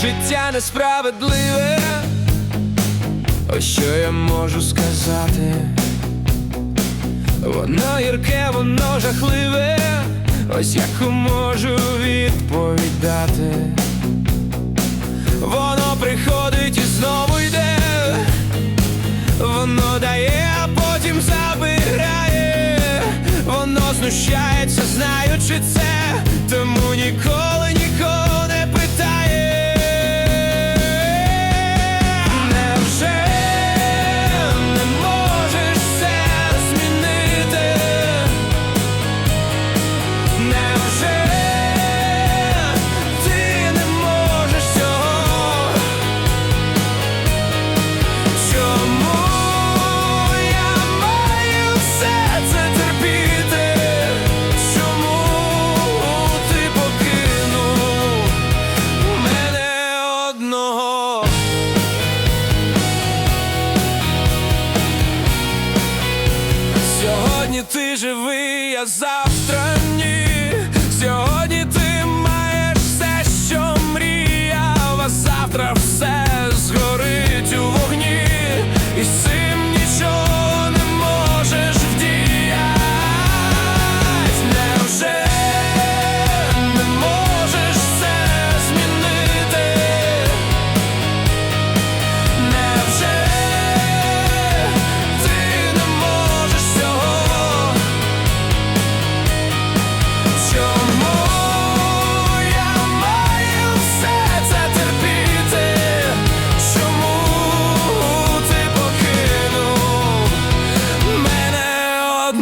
життя несправедливе. Ось що я можу сказати. Воно гірке, воно жахливе, ось яку можу відповідати. Воно приходить і знову йде, воно дає, а потім забирає, воно знущається, знаючи це, тому ніколи Ти а завтра ні.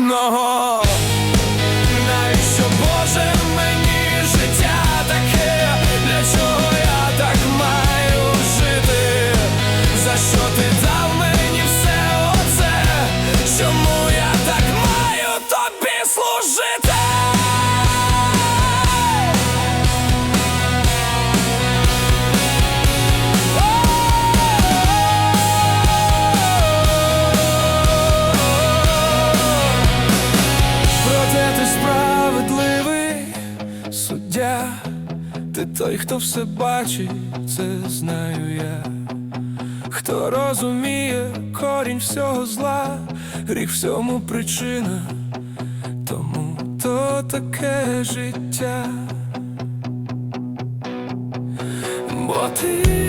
одного? Ти той, хто все бачить, це знаю я. Хто розуміє корінь всього зла, гріх всьому причина, тому то таке життя. Бо ти